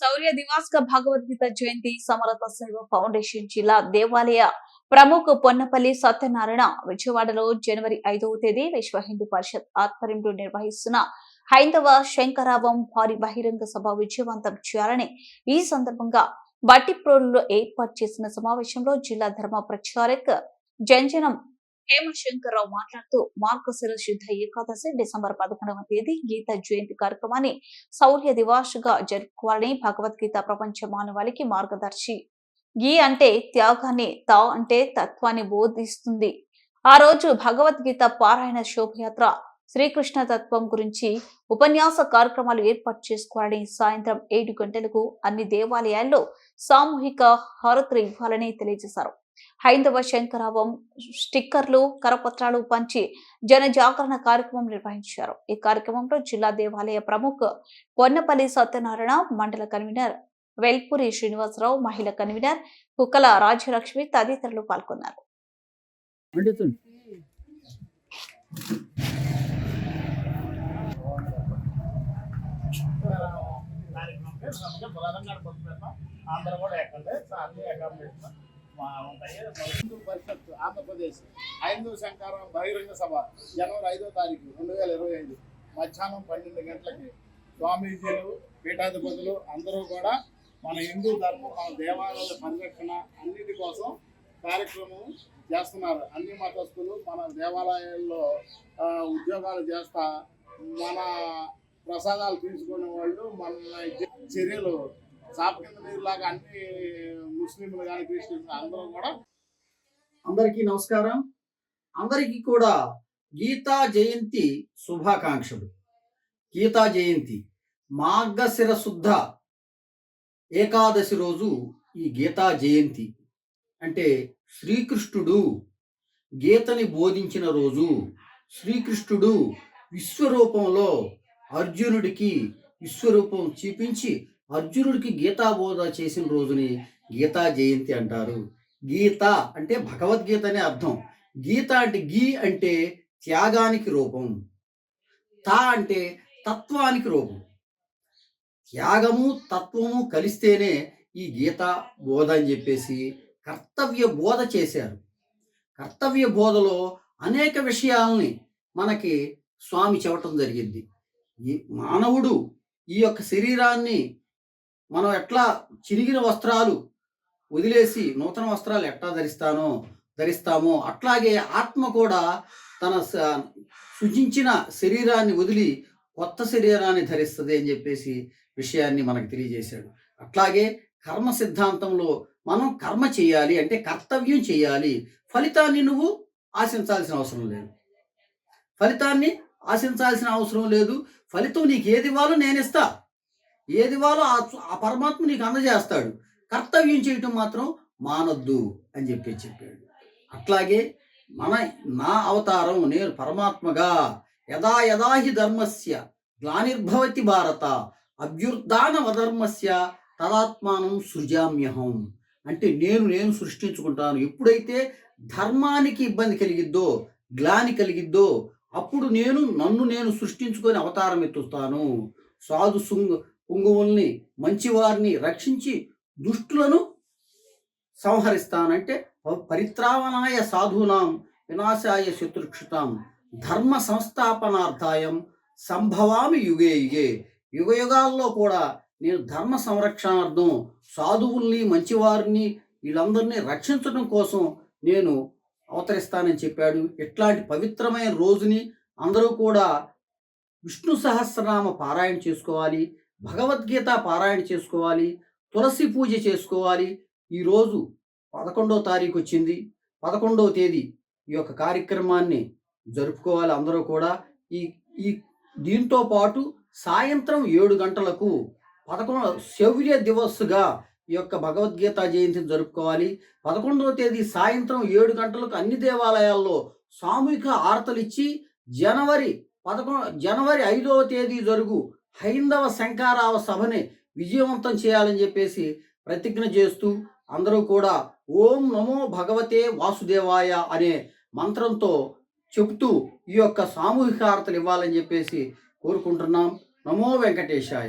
శౌర్య దివాస్క భగవద్గీత జయంతి సమరత సేవ ఫౌండేషన్ జిల్లా దేవాలయ ప్రముఖ పొన్నపల్లి సత్యనారాయణ విజయవాడలో జనవరి ఐదవ తేదీ విశ్వ హిందూ పరిషత్ ఆధ్వర్యంలో నిర్వహిస్తున్న హైందవ శంకరావం భారీ బహిరంగ సభ విజయవంతం చేయాలని ఈ సందర్భంగా బట్టిప్రోలులో ఏర్పాటు చేసిన సమావేశంలో జిల్లా ధర్మ ప్రచారక్ జంజనం హేమశంకర్రావు మాట్లాడుతూ మార్గశిర శుద్ధ ఏకాదశి డిసెంబర్ పదకొండవ తేదీ గీత జయంతి కార్యక్రమాన్ని శౌర్య దివాసుగా జరుపుకోవాలని భగవద్గీత ప్రపంచ మానవాళికి మార్గదర్శి. గీ అంటే త్యాగాన్ని తా అంటే తత్వాన్ని బోధిస్తుంది. ఆ రోజు భగవద్గీత పారాయణ శోభయాత్ర శ్రీకృష్ణ తత్వం గురించి ఉపన్యాస కార్యక్రమాలు ఏర్పాటు చేసుకోవాలని సాయంత్రం ఏడు గంటలకు అన్ని దేవాలయాల్లో సామూహిక హారతులు ఇవ్వాలని తెలియజేశారు. హైందవ శంకరావం స్టిక్కర్లు కరపత్రాలు పంచి జన జాగరణ కార్యక్రమం నిర్వహించారు. ఈ కార్యక్రమంలో జిల్లా దేవాలయ ప్రముఖ పొన్నపల్లి సత్యనారాయణ మండల కన్వీనర్ వెల్పూరి శ్రీనివాసరావు మహిళా కన్వీనర్ కుక్కల రాజ్యలక్ష్మి తదితరులు పాల్గొన్నారు. ఆంధ్ర కూడా ఎక్కండి. అన్ని అకామిడేషన్ హిందూ పరిషత్ ఆంధ్రప్రదేశ్ హైందూ శంకారం బహిరంగ సభ జనవరి ఐదో తారీఖు రెండు వేల ఇరవై ఐదు మధ్యాహ్నం పన్నెండు గంటలకి స్వామీజీలు పీఠాధిపతులు అందరూ కూడా మన హిందూ ధర్మం మన దేవాలయాల పరిరక్షణ అన్నిటి కోసం కార్యక్రమం చేస్తున్నారు. అన్ని మతస్థులు మన దేవాలయాల్లో ఉద్యోగాలు చేస్తా మన ప్రసాదాలు తీసుకునే వాళ్ళు మన చర్యలు చాప కింద నీరులాగా అన్ని ముస్లింలు కానీ క్రిస్టియన్స్ అందరూ కూడా అందరికీ నమస్కారం. అందరికీ కూడా గీతా జయంతి శుభాకాంక్షలు. గీతా జయంతి మార్గశిర శుద్ధ ఏకాదశి రోజు ఈ గీతా జయంతి. అంటే శ్రీకృష్ణుడు గీతని బోధించిన రోజు శ్రీకృష్ణుడు విశ్వరూపంలో అర్జునుడికి విశ్వరూపం చూపించి అర్జునుడికి గీతా బోధ చేసిన రోజుని గీతా జయంతి అంటారు. గీత అంటే భగవద్గీత అనే అర్థం. గీత అంటే గీ అంటే త్యాగానికి రూపం. తా అంటే తత్వానికి రూపం. త్యాగము తత్వము కలిస్తేనే ఈ గీత బోధ అని చెప్పేసి కర్తవ్య బోధ చేశారు. కర్తవ్య బోధలో అనేక విషయాల్ని మనకి స్వామి చెప్పటం జరిగింది. ఈ మానవుడు ఈ యొక్క శరీరాన్ని మనం ఎట్లా చిరిగిన వస్త్రాలు వదిలేసి నూతన వస్త్రాలు ఎట్లా ధరిస్తానో ధరిస్తామో అట్లాగే ఆత్మ కూడా తన స- సృజించిన శరీరాన్ని వదిలి కొత్త శరీరాన్ని ధరిస్తుంది అని చెప్పేసి విషయాన్ని మనకు తెలియజేశాడు. అట్లాగే కర్మ సిద్ధాంతంలో మనం కర్మ చేయాలి అంటే కర్తవ్యం చేయాలి. ఫలితాన్ని నువ్వు ఆశించాల్సిన అవసరం లేదు. ఫలితాన్ని ఆశించాల్సిన అవసరం లేదు. ఫలితం నీకు ఏది ఇవ్వాలో నేను ఇస్తా ఏది ఇవ్వాలో ఆ ఆ పరమాత్మ నీకు అందజేస్తాడు. కర్తవ్యం చేయటం మాత్రం మానొద్దు అని చెప్పి చెప్పాడు. అట్లాగే మన నా అవతారం నేను పరమాత్మగా యదా యదా హి ధర్మస్య గ్లానిర్భవతి భారత అభ్యుర్ధానవధర్మస్య తదాత్మానం సృజామ్యహం అంటే నేను నేను సృష్టించుకుంటాను. ఎప్పుడైతే ధర్మానికి ఇబ్బంది కలిగిద్దో గ్లాని కలిగిద్దో అప్పుడు నేను నన్ను నేను సృష్టించుకొని అవతారం ఎత్తుతాను. సాధు సుంగ ఉంగువుల్ని మంచివారిని రక్షించి దుష్టులను సంహరిస్తానంటే పరిత్రావణాయ సాధూనాం వినాశాయ శత్రుక్షుతాం ధర్మ సంస్థాపనార్థాయం సంభవామి యుగే యుగే. యుగయుగాల్లో కూడా నేను ధర్మ సంరక్షణార్థం సాధువుల్ని మంచివారిని వీళ్ళందరినీ రక్షించడం కోసం నేను అవతరిస్తానని చెప్పాడు. ఇట్లాంటి పవిత్రమైన రోజుని అందరూ కూడా విష్ణు సహస్రనామ పారాయణ చేసుకోవాలి. భగవద్గీత పారాయణ చేసుకోవాలి తులసి పూజ చేసుకోవాలి. ఈరోజు పదకొండో తారీఖు వచ్చింది. పదకొండవ తేదీ ఈ యొక్క కార్యక్రమాన్ని జరుపుకోవాలి అందరూ కూడా. ఈ ఈ దీంతో పాటు సాయంత్రం ఏడు గంటలకు పదకొండు శౌర్య దివస్గా ఈ యొక్క భగవద్గీత జయంతిని జరుపుకోవాలి. పదకొండవ తేదీ సాయంత్రం ఏడు గంటలకు అన్ని దేవాలయాల్లో సామూహిక ఆరతలు ఇచ్చి జనవరి పదకొండు జనవరి ఐదవ తేదీ జరుగు హైందవ శంకారావ సభని విజయవంతం చేయాలని చెప్పేసి ప్రతిజ్ఞ చేస్తూ అందరూ కూడా ఓం నమో భగవతే వాసుదేవాయ అనే మంత్రంతో చెబుతూ ఈ యొక్క సామూహిక ఆరతలు ఇవ్వాలని చెప్పేసి కోరుకుంటున్నాం. నమో వెంకటేశాయ.